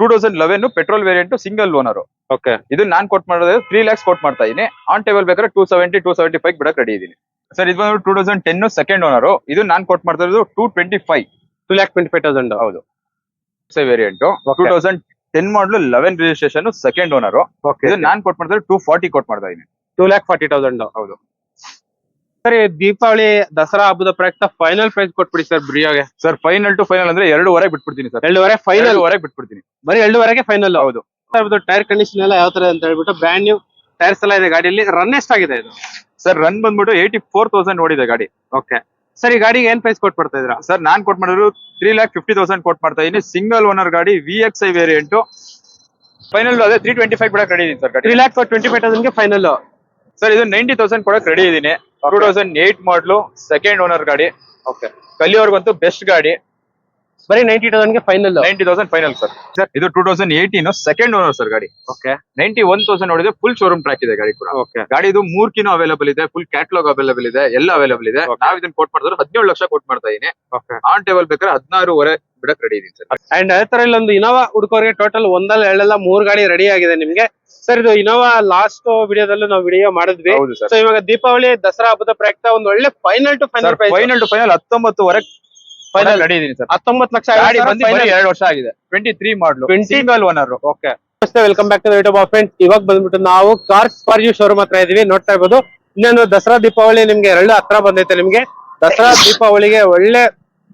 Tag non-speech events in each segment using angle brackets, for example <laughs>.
Two thousand eleven petrol variant single owner okay ಇದು ನಾನ್ ಕೊಟ್ ಮಾಡೋದು ತ್ರೀ ಲ್ಯಾಕ್ಸ್ ಕೊಟ್ ಮಾಡ್ತಾ ಇದೀನಿ. ಆನ್ ಟೇಬಲ್ ಬೇಕಾದ್ರೆ two seventy two seventy five ಬಿಡಕ್ ರೆಡಿ ಇದೀನಿ. ಸರ್ ಇದು ಬಂದು two thousand ten second owner ಇದು ನಾನ್ ಕೊಟ್ ಮಾಡ್ತಾ ಇರೋದು two twenty five two lakh twenty five thousand ಹೌದು ವೇರಿಯಂಟ್ ಟೂ. ತೌಸಂಡ್ ಟೆನ್ ಮಾಡಲು eleven registration second owner okay ಇದು ನಾನ್ ಕೊಟ್ ಮಾಡ್ತಾರೆ ಟೂ ಫಾರ್ಟಿ ಕೊಟ್ ಮಾಡ್ತಾ ಇದೀನಿ. ಟೂ ಲ್ಯಾಕ್ ಫಾರ್ಟಿ ತೌಸಂಡ್ ಹೌದು. ಸರಿ ದೀಪಾವಳಿ ದಸರಾ ಹಬ್ಬದ ಪ್ರಯುಕ್ತ ಫೈನಲ್ ಪ್ರೈಸ್ ಕೊಟ್ಬಿಡಿ ಸರ್ ಬ್ರಿಯೋಗೆ ಸರ್ ಫೈನಲ್ ಟು ಫೈನಲ್ ಅಂದ್ರೆ ಎರಡೂವರೆ ಬಿಟ್ಬಿಡ್ತೀನಿ ಸರ್. ಎರಡೂವರೆ ಫೈನಲ್ ವರೆಗೆ ಬಿಟ್ಬಿಡ್ತೀನಿ. ಬರೀ ಎರಡೂವರೆಗೆ ಫೈನಲ್ ಹೌದು. ಸರ್ ಟೈರ್ ಕಂಡೀಷನ್ ಎಲ್ಲ ಯಾವ ತರ ಅಂತ ಹೇಳ್ಬಿಟ್ಟು ಬ್ರ್ಯಾಂಡ್ ನ್ಯೂ ಟೈರ್ಸ್ ಎಲ್ಲ ಇದೆ ಗಾಡಿಯಲ್ಲಿ. ರನ್ ಎಷ್ಟಾಗಿದೆ ಇದು? ಸರ್ ರನ್ ಬಂದ್ಬಿಟ್ಟು ಏಯ್ಟಿ ಫೋರ್ ತೌಸಂಡ್ ಓಡಿದೆ ಗಾಡಿ. ಓಕೆ ಸರ್ ಈ ಗಾಡಿಗೆ ಏನ್ ಪ್ರೈಸ್ ಕೊಟ್ ಮಾಡ್ತಾ ಇದ್ರಾ ಸರ್ ನಾನ್ ಕೊಟ್ ಮಾಡಿದ್ರು ತ್ರೀ ಲ್ಯಾಕ್ ಫಿಫ್ಟಿ ತೌಸಂಡ್ ಕೊಟ್ ಮಾಡ್ತಾ ಇದೀನಿ. ಸಿಂಗಲ್ ಓನರ್ ಗಾಡಿ V X I variant final ಅದೇ ತ್ರೀ ಟ್ವೆಂಟಿ ಫೈವ್ ಕೂಡ ರೆಡಿ ಇದೀನಿ sir three lakh twenty five ತೌಸಂಡ್ಗೆ final sir ಇದು ನೈಂಟಿ ತೌಸಂಡ್ ಕೂಡ ರೆಡಿ ಇದೀನಿ. Two thousand eight model second owner ಗಾಡಿ. ಓಕೆ ಕಲಿಯೋರ್ಗಂತೂ ಬೆಸ್ಟ್ ಗಾಡಿ. ಬರೀ ninety ತೌಸಂಡ್ಗೆ final ninety thousand final sir sir ಇದು two thousand eighteen second owner sir ಗಾಡಿ. Okay ninety one thousand ನೋಡಿದ್ರೆ ಫುಲ್ ಶೋರೂಮ್ ಟ್ರ್ಯಾಕ್ ಇದೆ ಗಾಡಿ ಕೂಡ. ಓಕೆ ಗಾಡಿ ಇದು ಮೂರ್ ಕಿನೋ ಅವೈಲೇಬಲ್ ಇದೆ ಫುಲ್ ಕ್ಯಾಟ್ಲಾಗ್ ಅವೈಲೇಬಲ್ ಇದೆ ಎಲ್ಲ ಅವೈಲೇಬಲ್ ಇದೆ. ನಾವ್ ಇದನ್ನ ಕೋಟ್ ಮಾಡಿದ್ರೆ ಹದಿನೇಳು ಲಕ್ಷ ಕೋಟ್ ಮಾಡ್ತಾ ಇದೀನಿ. ಓಕೆ ಆನ್ ಟೇಬಲ್ ಬೇಕಾದ್ರೆ ಹದಿನಾರೂವರೆ ಬಿಡಕ್ ರೆಡಿ ಇದೀನಿ ಸರ್ ಅಂಡ್ ಅದೇ ತರ ಇಲ್ಲೊಂದು ಇನೋವಾ ಹುಡುಕೋರಿಗೆ ಟೋಟಲ್ ಒಂದಲ್ಲ ಎರಡಲ್ಲ ಮೂರ್ ಗಾಡಿ ರೆಡಿ ಆಗಿದೆ ನಿಮ್ಗೆ. ಸರ್ ಇದು ಇನೋವಾ ಲಾಸ್ಟ್ ವಿಡಿಯೋದಲ್ಲೂ ನಾವು ವಿಡಿಯೋ ಮಾಡಿದ್ವಿ. ಸೊ ಇವಾಗ ದೀಪಾವಳಿ ದಸರಾ ಹಬ್ಬದ ಪ್ರಯುಕ್ತ ಒಂದು ಒಳ್ಳೆ final to final final to final ಹತ್ತೊಂಬತ್ತುವರೆ Final. Final ready ಇದೀನಿ ಸರ್ ಹತ್ತೊಂಬತ್ತು ಲಕ್ಷ ಗಾಡಿ ಬಂದು ಎರಡು ವರ್ಷ ಆಗಿದೆ. Twenty three ಮಾಡ್ಲು 20 single owner okay ನಮಸ್ತೆ welcome back to YouTube friends ಇವಾಗ ಬಂದ್ಬಿಟ್ಟು ನಾವು ಕಾರ್ಸ್ ಫಾರ್ ಯು ಶೋರೂಮ್ ಹತ್ರ ಇದೀವಿ. ನೋಡ್ತಾ ಇರ್ಬೋದು. ಇನ್ನೊಂದು ದಸರಾ ದೀಪಾವಳಿ ನಿಮ್ಗೆ ಎರಡು ಹತ್ರ ಬಂದೈತೆ ನಿಮ್ಗೆ. ದಸರಾ ದೀಪಾವಳಿಗೆ ಒಳ್ಳೆ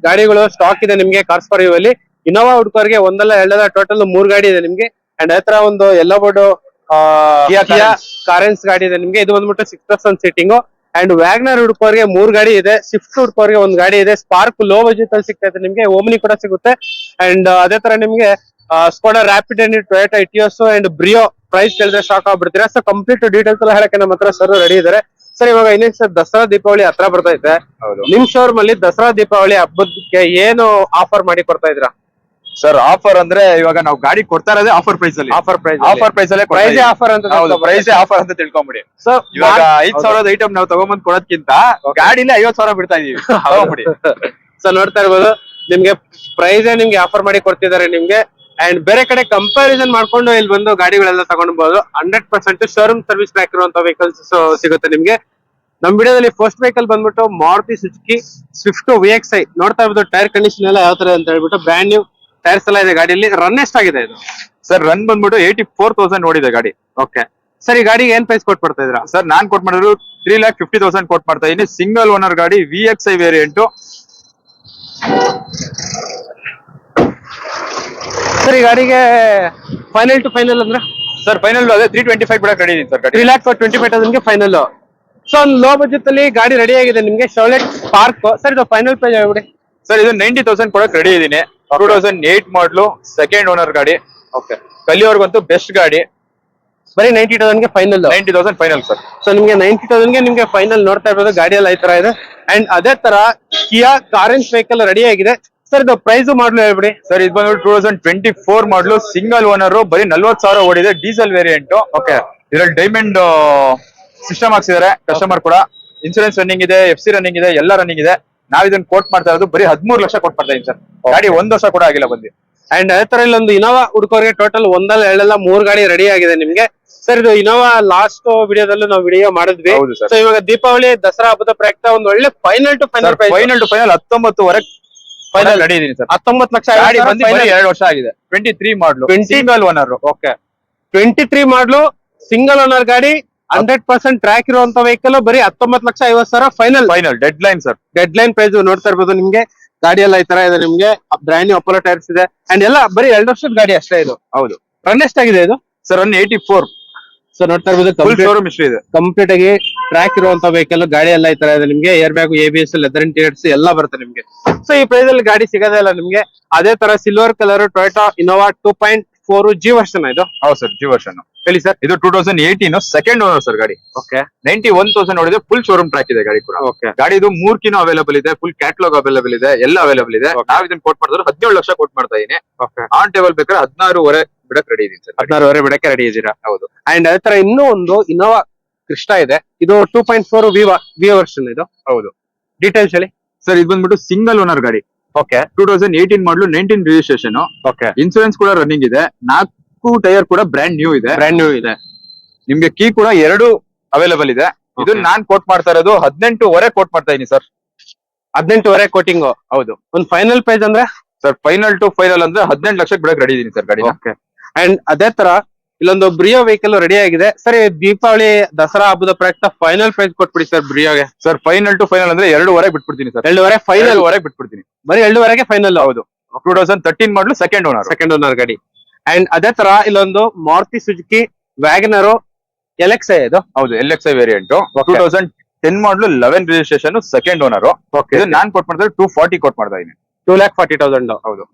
ಗಾಡಿಗಳು ಸ್ಟಾಕ್ ಇದೆ ನಿಮ್ಗೆ ಕಾರ್ಸ್ ಫಾರ್ ಯು ಅಲ್ಲಿ. ಇನೋವಾ ಹುಡ್ಕೋರ್ಗೆ ಒಂದಲ್ಲ ಎರಡಲ್ಲ ಟೋಟಲ್ ಮೂರ್ ಗಾಡಿ ಇದೆ ನಿಮ್ಗೆ. ಅಂಡ್ ಹತ್ರ ಒಂದು ಎಲ್ಲೋ ಬೋರ್ಡ್. ಕಾರೆನ್ಸ್ ಗಾಡಿ ಇದೆ ನಿಮ್ಗೆ. ಇದು ಬಂದ್ಬಿಟ್ಟು six person seating and Wagon R ಹುಡ್ಕೋರಿಗೆ ಮೂರ್ ಗಾಡಿ ಇದೆ ಸ್ವಿಫ್ಟ್ ಹುಡ್ಕೋರಿಗೆ ಒಂದ್ ಗಾಡಿ ಇದೆ ಸ್ಪಾರ್ಕ್ ಲೋ ಬಜೆಟ್ ಅಲ್ಲಿ ಸಿಗ್ತಾ ಇದೆ ನಿಮ್ಗೆ ಓಮ್ನಿ ಕೂಡ ಸಿಗುತ್ತೆ. ಅಂಡ್ ಅದೇ ತರ ನಿಮ್ಗೆ Skoda Rapid and Toyota Etios and Brio price ಕೇಳಿದ್ರೆ ಶಾಕ್ ಆಗ್ಬಿಡ್ತೀರಾ. ಸೊ ಕಂಪ್ಲೀಟ್ ಡೀಟೇಲ್ಸ್ ಎಲ್ಲ ಹೇಳಕ್ಕೆ ನಮ್ಮ ಹತ್ರ ಸರ್ ರೆಡಿ ಇದಾರೆ. ಸರ್ ಇವಾಗ ಇನ್ನೇನ್ ಸರ್ ದಸರಾ ದೀಪಾವಳಿ ಹತ್ರ ಬರ್ತಾ ಇದೆ. ಹೌದು. ನಿಮ್ ಶೋರೂಮ್ ಅಲ್ಲಿ ದಸರಾ ದೀಪಾವಳಿ ಹಬ್ಬಕ್ಕೆ ಏನು ಆಫರ್ ಮಾಡಿ ಕೊಡ್ತಾ ಇದ್ರ ಸರ್ ಆಫರ್ ಅಂದ್ರೆ ಇವಾಗ ನಾವು ಗಾಡಿ ಕೊಡ್ತಾ ಇರೋದೇ ಆಫರ್ ಪ್ರೈಸ್ ಅಲ್ಲಿ. ಆಫರ್ ಪ್ರೈಸ್ ಆಫರ್ ಪ್ರೈಸ್ ಅಲ್ಲೇ ಪ್ರೈಸ್ ಆಫರ್ ಅಂತ ಹೌದು ಪ್ರೈಸ್ ಆಫರ್ ಅಂತ ತಿಳ್ಕೊಂಬಿಡಿ. ಸರ್ ಇವಾಗ ಐದ್ ಸಾವಿರದ ಐಟಮ್ ನಾವು ತಗೊಂಬಂದ್ ಕೊಡೋದ್ಕಿಂತ ಗಾಡಿಲೇ ಐವತ್ ಸಾವಿರ ಬಿಡ್ತಾ ಇದೀವಿ <laughs> ತಗೊಂಬಿಡಿ. ಸರ್ ನೋಡ್ತಾ ಇರ್ಬೋದು ನಿಮ್ಗೆ ಪ್ರೈಸ್ ನಿಮ್ಗೆ ಆಫರ್ ಮಾಡಿ ಕೊಡ್ತಿದ್ದಾರೆ ನಿಮ್ಗೆ. ಅಂಡ್ ಬೇರೆ ಕಡೆ ಕಂಪ್ಯಾರಿಸನ್ ಮಾಡ್ಕೊಂಡು ಇಲ್ಲಿ ಬಂದು ಗಾಡಿಗಳೆಲ್ಲ ತಗೊಂಡ್ಬೋದು. Hundred percent showroom service back ಇರುವಂತ ವೆಹಿಕಲ್ಸ್ ಸಿಗುತ್ತೆ ನಿಮ್ಗೆ. ನಮ್ ವಿಡಿಯೋದಲ್ಲಿ ಫಸ್ಟ್ ವೆಹಿಕಲ್ ಬಂದ್ಬಿಟ್ಟು Maruti Suzuki Swift V X I ನೋಡ್ತಾ ಇರ್ಬೋದು ಟೈರ್ ಕಂಡೀಷನ್ ಎಲ್ಲ ಯಾವ ತರ ಅಂತ ಹೇಳ್ಬಿಟ್ಟು ಬ್ರ್ಯಾಂಡ್ ನ್ಯೂ ಟೈರ್ಸ್ ಎಲ್ಲ ಇದೆ ಗಾಡಿಯಲ್ಲಿ ರನ್ ಎಷ್ಟಾಗಿದೆ ಇದು? ಸರ್ ರನ್ ಬಂದ್ಬಿಟ್ಟು ಏಯ್ಟಿ ಫೋರ್ ತೌಸಂಡ್ ಓಡಿದೆ ಗಾಡಿ. ಓಕೆ ಸರ್ ಈ ಗಾಡಿಗೆ ಏನ್ ಪ್ರೈಸ್ ಕೊಟ್ಬಿಡ್ತಾ ಇದ್ರ ಸರ್ ನಾನ್ ಕೊಟ್ ಮಾಡಿದ್ರು ತ್ರೀ ಲ್ಯಾಕ್ ಫಿಫ್ಟಿ ತೌಸಂಡ್ ಕೊಟ್ ಮಾಡ್ತಾ ಇದೀನಿ. ಸಿಂಗಲ್ ಓನರ್ ಗಾಡಿ V X I variant sir ಈ ಗಾಡಿಗೆ ಫೈನಲ್ ಟು ಫೈನಲ್ ಅಂದ್ರೆ? ಸರ್ ಫೈನಲ್ ಅದೇ ತ್ರೀ ಟ್ವೆಂಟಿ ಫೈವ್ ಕೂಡ ರೆಡಿ ಸರ್ ಗಾಡಿ. ತ್ರೀ ಲ್ಯಾಕ್ ಟ್ವೆಂಟಿ ಫೈವ್ ತೌಸಂಡ್ಗೆ ಫೈನಲ್ ಸೊ ಒಂದು ಲೋ ಬಜೆಟ್ ಅಲ್ಲಿ ಗಾಡಿ ರೆಡಿ ಆಗಿದೆ ನಿಮ್ಗೆ ಶೌಲೆಟ್ ಪಾರ್ಕ್ ಸರ್ ಇದು ಫೈನಲ್ ಪ್ರೈಸ್ ಆಗ್ಬಿಡಿ ಸರ್ ಇದು ನೈಂಟಿ ತೌಸಂಡ್ ಕೊಡಕ್ ರೆಡಿ ಇದೀನಿ. Two thousand eight ಮಾಡ್ಲು second owner ಗಾಡಿ. ಓಕೆ ಕಲಿಯೋರ್ಗಂತೂ ಬೆಸ್ಟ್ ಗಾಡಿ. ಬರೀ ninety ತೌಸಂಡ್ಗೆ final ninety thousand final sir so ನಿಮಗೆ ನೈಂಟಿ ತೌಸಂಡ್ಗೆ ನಿಮಗೆ ಫೈನಲ್ ನೋಡ್ತಾ ಇರೋದು ಗಾಡಿಯಲ್ಲಿ ಈ ತರ ಇದೆ. ಅಂಡ್ ಅದೇ ತರ ಕಿಯಾ ಕಾರೆನ್ಸ್ ವೆಹಿಕಲ್ ರೆಡಿ ಆಗಿದೆ. ಸರ್ ಇದು ಪ್ರೈಸ್ ಮಾಡ್ಲು ಹೇಳ್ಬಿಡಿ. ಸರ್ ಇದು ಬಂದ್ಬಿಟ್ಟು two thousand twenty four ಮಾಡ್ಲು single owner ಬರೀ ನಲ್ವತ್ ಸಾವಿರ ಓಡಿದೆ ಡೀಸೆಲ್ ವೇರಿಯಂಟ್ ಓಕೆ ಇದ್ರಲ್ಲಿ ಡೈಮಂಡ್ ಸಿಸ್ಟಮ್ ಹಾಕ್ಸಿದ್ದಾರೆ. ಕಸ್ಟಮರ್ ಕೂಡ. ಇನ್ಸೂರೆನ್ಸ್ ರನ್ನಿಂಗ್ ಇದೆ ಎಫ್ ಸಿ ರನ್ನಿಂಗ್ ಇದೆ ಎಲ್ಲ ರನ್ನಿಂಗ್ ಇದೆ. ನಾವ್ ಇದನ್ನ ಕೋಟ್ ಮಾಡ್ತಾ ಇರೋದು ಬರೀ ಹದಿಮೂರು ಲಕ್ಷ ಕೊಟ್ ಮಾಡ್ತಾ ಇದೀನಿ ಸರ್. ಗಾಡಿ ಒಂದ್ ವರ್ಷ ಕೂಡ ಆಗಿಲ್ಲ ಬಂದಿ. ಅಂಡ್ ಅದೇ ತರ ಇಲ್ಲೊಂದು ಇನೋವಾ ಹುಡುಕೋರಿಗೆ ಟೋಟಲ್ ಒಂದಲ್ಲ ಎರಡಲ್ಲ ಮೂರ್ ಗಾಡಿ ರೆಡಿ ಆಗಿದೆ ನಿಮ್ಗೆ. ಸರ್ ಇದು ಇನೋವಾ ಲಾಸ್ಟ್ ವಿಡಿಯೋದಲ್ಲೂ ನಾವು ವಿಡಿಯೋ ಮಾಡಿದ್ವಿ. ಹೌದು ಸರ್. ಸೊ ಇವಾಗ ದೀಪಾವಳಿ ದಸರಾ ಹಬ್ಬದ ಪ್ರಯುಕ್ತ ಒಂದು ಒಳ್ಳೆ final to final final to final ಹತ್ತೊಂಬತ್ತುವರೆ final ready ಇದೀನಿ ಸರ್. ಹತ್ತೊಂಬತ್ತು ಲಕ್ಷ ಗಾಡಿ ಬಂದು ಬರೀ ಎರಡು ವರ್ಷ ಆಗಿದೆ. ಟ್ವೆಂಟಿ ತ್ರೀ ಮಾಡ್ಲು ಟ್ವೆಂಟಿ ಮೇಲ್ owner okay twenty three ಮಾಡ್ಲು single owner ಗಾಡಿ. ಹಂಡ್ರೆಡ್ ಪರ್ಸೆಂಟ್ ಟ್ರ್ಯಾಕ್ ಇರುವಂತ ವೆಹಿಕಲ್ ಬರೀ ಹತ್ತೊಂಬತ್ತು ಲಕ್ಷ ಐವತ್ ಸಾವಿರ final final deadline sir deadline price ನೋಡ್ತಾ ಇರ್ಬೋದು ನಿಮ್ಗೆ. ಗಾಡಿ ಎಲ್ಲ ಈ ತರ ಇದೆ ನಿಮ್ಗೆ. ಬ್ರ್ಯಾಂಡ್ ನ್ಯೂ ಅಪೋಲೋ ಟೈರ್ಸ್ ಇದೆ. ಅಂಡ್ ಎಲ್ಲ ಬರೀ ಎರಡು ವರ್ಷದ ಗಾಡಿ ಅಷ್ಟೇ ಇದು. ಹೌದು. ರನ್ ಎಷ್ಟಾಗಿದೆ ಇದು? Sir one eighty four so ನೋಡ್ತಾ ಇರ್ಬೋದು ಇದೆ. ಕಂಪ್ಲೀಟ್ ಆಗಿ ಟ್ರ್ಯಾಕ್ ಇರುವಂತ ವೆಹಿಕಲ್ ಗಾಡಿ ಎಲ್ಲ ಈ ತರ ಇದೆ ನಿಮ್ಗೆ. Air bag A B S leather interiors ಎಲ್ಲ ಬರುತ್ತೆ ನಿಮ್ಗೆ. ಸೊ ಈ ಪ್ರೈಸ್ ಅಲ್ಲಿ ಗಾಡಿ ಸಿಗೋದೇ ಇಲ್ಲ ನಿಮ್ಗೆ. ಅದೇ ತರ silver colour Toyota Innova two point four G version ಇದು? ಹೌದು ಸರ್ ಜಿ ವರ್ಷನ್. ಹೇಳಿ ಸರ್. ಇದು two thousand eighteen second owner sir ಗಾಡಿ. ಓಕೆ. ನೈಂಟಿ ಒನ್ ತೌಸಂಡ್ ನೋಡಿದ್ರೆ ಫುಲ್ ಶೋರೂಮ್ ಟ್ರ್ಯಾಕ್ ಇದೆ ಗಾಡಿ ಕೂಡ. ಓಕೆ. ಗಾಡಿ ಇದು ಮೂರ್ ಕಿನೋ ಅವೈಲೇಬಲ್ ಇದೆ ಫುಲ್ ಕ್ಯಾಟ್ಲಾಗ್ ಅವೈಲೇಬಲ್ ಇದೆ ಎಲ್ಲ ಅವೈಲೇಬಲ್ ಇದೆ. ನಾವು ಇದನ್ನ ಕೋಟ್ ಮಾಡಿದ್ರೆ ಹದಿನೇಳು ಲಕ್ಷ ಕೋಟ್ ಮಾಡ್ತಾ ಇದೀನಿ. ಓಕೆ. ಆನ್ ಟೇಬಲ್ ಬೇಕಾದ್ರೆ ಹದಿನಾರೂವರೆ ಬಿಡಕ್ ರೆಡಿ ಇದೀನಿ ಸರ್ ಹದಿನಾರುವರೆ ಬಿಡಕ್ಕೆ ರೆಡಿ ಇದ್ದೀರಾ? ಹೌದು. ಅಂಡ್ ಅದೇ ತರ ಇನ್ನೂ ಒಂದು ಇನೋವಾ ಕ್ರಿಸ್ಟಾ ಇದೆ. ಇದು ಟೂ ಪಾಯಿಂಟ್ ಫೋರ್ ವಿವಾ ವಿ ವರ್ಷನ್ ಇದು. ಹೌದು. ಡೀಟೇಲ್ಸ್ ಹೇಳಿ. ಸರ್ ಇದು ಬಂದ್ಬಿಟ್ಟು ಸಿಂಗಲ್ ಓನರ್ ಗಾಡಿ. Okay two thousand eighteen model nineteen registration okay insurance ಕೂಡ ರನ್ನಿಂಗ್ ಇದೆ. ನಾಲ್ಕು ಟೈರ್ ಕೂಡ ಬ್ರ್ಯಾಂಡ್ ನ್ಯೂ ಇದೆ. ಬ್ರ್ಯಾಂಡ್ ನ್ಯೂ ಇದೆ. ನಿಮ್ಗೆ ಕೀ ಕೂಡ ಎರಡು ಅವೈಲೇಬಲ್ ಇದೆ. ಇದು. ನಾನ್ ಕೋಟ್ ಮಾಡ್ತಾ ಇರೋದು ಹದಿನೆಂಟುವರೆ ಕೋಟ್ ಮಾಡ್ತಾ ಇದೀನಿ ಸರ್ ಹದಿನೆಂಟುವರೆ ಕೋಟಿಂಗ್ ಹೌದು. ಒಂದು ಫೈನಲ್ ಪ್ರೈಸ್ ಅಂದ್ರೆ? ಸರ್ ಫೈನಲ್ ಟು ಫೈನಲ್ ಅಂದ್ರೆ ಹದಿನೆಂಟು ಲಕ್ಷಕ್ಕೆ ಬಿಡಕ್ ರೆಡಿ ಇದೀನಿ ಸರ್ ಗಾಡಿ ಓಕೆ ಅಂಡ್ ಅದೇ ತರ ಇಲ್ಲೊಂದು ಬ್ರಿಯೋ ವೆಹಿಕಲ್ ರೆಡಿ ಆಗಿದೆ. ಸರ್ ದೀಪಾವಳಿ ದಸರಾ ಹಬ್ಬದ ಪ್ರಯುಕ್ತ ಫೈನಲ್ ಪ್ರೈಸ್ ಕೊಟ್ಬಿಡಿ ಸರ್ ಬ್ರಿಯೋಗೆ ಸರ್ ಫೈನಲ್ ಟು ಫೈನಲ್ ಅಂದ್ರೆ ಎರಡೂವರೆ ಬಿಟ್ಬಿಡ್ತೀನಿ ಸರ್ ಎರಡೂವರೆ ಫೈನಲ್ ವರೆಗೆ ಬಿಟ್ಬಿಡ್ತೀನಿ. ಬರೀ ಎರಡೂವರೆಗೆ ಫೈನಲ್ ಹೌದು. Two thousand thirteen model second owner second owner ಗಾಡಿ. ಅಂಡ್ ಅದೇ ತರ ಇಲ್ಲೊಂದು ಮಾರುತಿ ಸುಜುಕಿ ವ್ಯಾಗನರು ಎಲೆಕ್ಸ್ ಇದು. ಹೌದು L X I variant two. Thousand ten model eleven registration second owner ಇದು ನಾನ್ ಕೋಟ್ ಮಾಡ್ತಾ ಟೂ ಫಾರ್ಟಿ ಕೋಟ್ ಮಾಡ್ತಾ ಇದೀನಿ. ಟೂ ಲ್ಯಾಕ್ ಫಾರ್ಟಿ ತೌಸಂಡ್ ಹೌದು.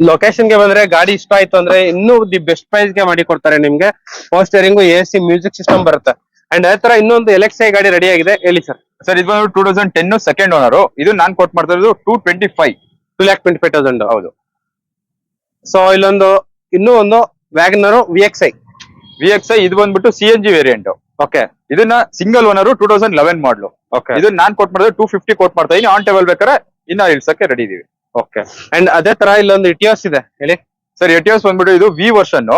ಲೊಕೇಶನ್ಗೆ ಬಂದ್ರೆ ಗಾಡಿ ಇಷ್ಟ ಆಯ್ತು ಅಂದ್ರೆ ಇನ್ನೂ ದಿ ಬೆಸ್ಟ್ ಪ್ರೈಸ್ಗೆ ಮಾಡಿ ಕೊಡ್ತಾರೆ ನಿಮ್ಗೆ. ಪೋಸ್ಟರಿಂಗು ಎ ಸಿ ಮ್ಯೂಸಿಕ್ ಸಿಸ್ಟಮ್ ಬರುತ್ತೆ. ಅಂಡ್ ಅದೇ ತರ ಇನ್ನೊಂದು ಎಲೆಕ್ಸ್ ಐ ಗಾಡಿ ರೆಡಿ ಆಗಿದೆ. ಹೇಳಿ ಸರ್ ಸರ್ ಇದು ಬಂದು two thousand ten second owner ಇದು ನಾನ್ ಕೋಟ್ ಮಾಡ್ತಾ ಇರೋದು two twenty five two lakh twenty five thousand ಹೌದು. ಸೊ ಇಲ್ಲೊಂದು ಇನ್ನೂ ಒಂದು WagonR V X I V X I ಇದು ಬಂದ್ಬಿಟ್ಟು C N G variant okay ಇದನ್ನ single owner two thousand eleven model okay ಇದು ನಾನ್ ಕೋಟ್ ಮಾಡಿದ್ರೆ ಟೂ ಫಿಫ್ಟಿ ಕೋಟ್ ಮಾಡ್ತಾ ಇದೀನಿ ಆನ್ ಟೇಬಲ್ ಬೇಕಾದ್ರೆ ಇನ್ನ ಇಳ್ಸಕ್ಕೆ ರೆಡಿ ಇದೀವಿ. ಓಕೆ ಅಂಡ್ ಅದೇ ತರ ಇಲ್ಲೊಂದು ಇಟಿಯೋಸ್ ಇದೆ. ಹೇಳಿ. ಸರ್ ಎಟಿಎಸ್ ಬಂದ್ಬಿಟ್ಟು ಇದು V version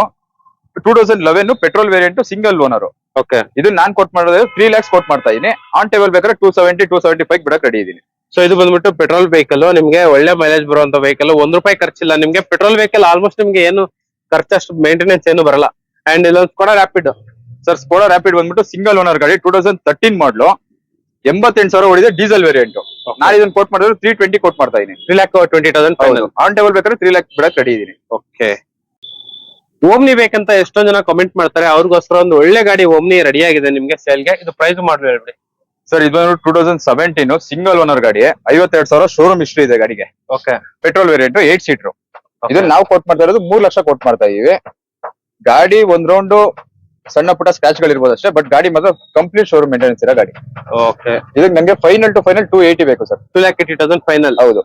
two thousand eleven petrol variant single owner okay ಇದು ನಾನ್ ಕೋಟ್ ಮಾಡೋದು ತ್ರೀ ಲ್ಯಾಕ್ಸ್ ಕೋಟ್ ಮಾಡ್ತಾ ಇದೀನಿ. ಆನ್ ಟೇಬಲ್ ಬೇಕಾದ್ರೆ two seventy two seventy five ಬಿಡಕ್ ರೆಡಿ ಇದೀನಿ. ಸೊ ಇದು ಬಂದ್ಬಿಟ್ಟು ಪೆಟ್ರೋಲ್ ವೆಹಿಕಲ್ ನಿಮ್ಗೆ ಒಳ್ಳೆ ಮೈಲೇಜ್ ಬರುವಂತ ವೆಹಿಕಲ್ ಒಂದ್ ರೂಪಾಯಿ ಖರ್ಚಿಲ್ಲ. ನಿಮ್ಗೆ ಪೆಟ್ರೋಲ್ ವೆಹಿಕಲ್ ಆಲ್ಮೋಸ್ಟ್ ನಿಮ್ಗೆ ಏನು ಖರ್ಚಷ್ಟು ಮೇಂಟೆನೆನ್ಸ್ ಏನು ಬರಲ್ಲ. ಅಂಡ್ ಇಲ್ಲೊಂದು ಕೂಡ ರ್ಯಾಪಿಡ್ ಸರ್ ಸ್ಕೋಡಾ ರ್ಯಾಪಿಡ್ ಬಂದ್ಬಿಟ್ಟು ಸಿಂಗಲ್ ಓನರ್ ಗಾಡಿ ಟೂ ತೌಸಂಡ್ ತರ್ಟೀನ್ ಮಾಡ್ಲು ಎಂಬತ್ತೆಂಟು ಸಾವಿರ ಹೊಡಿದೆ ಡೀಸೆಲ್ ವೇರಿಯಂಟ್ ನಾನು ಇದನ್ನ ಕೋಟ್ ಮಾಡಿದ್ರೆ ತ್ರೀ ಟ್ವೆಂಟಿ ಕೋಟ್ ಮಾಡ್ತಾ ಇದೀನಿ. Three lakh twenty thousand on table ಬೇಕಾದ್ರೆ ತ್ರೀ ಲ್ಯಾಕ್ ಬಿಡಕ್ ರೆಡಿ ಇದೀನಿ. ಓಕೆ ಓಮ್ನಿ ಬೇಕಂತ ಎಷ್ಟೊಂದ್ ಜನ ಕಮೆಂಟ್ ಮಾಡ್ತಾರೆ. ಅವ್ರಿಗೋಸ್ಕರ ಒಂದು ಒಳ್ಳೆ ಗಾಡಿ ಓಮ್ನಿ ರೆಡಿ ಆಗಿದೆ ನಿಮ್ಗೆ. ಸೇಲ್ಗೆ ಇದು ಪ್ರೈಸ್ ಮಾಡ್ಲಿ ಹೇಳ್ಬಿಡಿ. ಸರ್ ಇದು ಬಂದ್ಬಿಟ್ಟು two thousand seventeen single owner ಗಾಡಿ ಐವತ್ತೆರಡು ಸಾವಿರ ಶೋರೂಮ್ ಇಷ್ಟು ಇದೆ ಗಾಡಿಗೆ. Okay petrol variant eight seater ಇದನ್ನ ನಾವು ಕೋಟ್ ಮಾಡ್ತಾ ಇರೋದು ಮೂರ್ ಲಕ್ಷ ಕೋಟ್ ಮಾಡ್ತಾ ಇದೀವಿ. ಗಾಡಿ ಒಂದ್ ರೌಂಡ್ ಸಣ್ಣ ಪುಟ್ಟ ಸ್ಕ್ರಾಚ್ ಗಳಿರ್ಬೋದು ಅಷ್ಟೇ ಬಟ್ ಗಾಡಿ ಮಾತ್ರ ಕಂಪ್ಲೀಟ್ ಶೋರೂಮ್ ಮೇಂಟೆನೆನ್ಸ್ ಇರೋ ಗಾಡಿ. ಓಕೆ ಇದಕ್ಕೆ ನಂಗೆ final to final two eighty ಬೇಕು sir two lakh eighty thousand final ಹೌದು.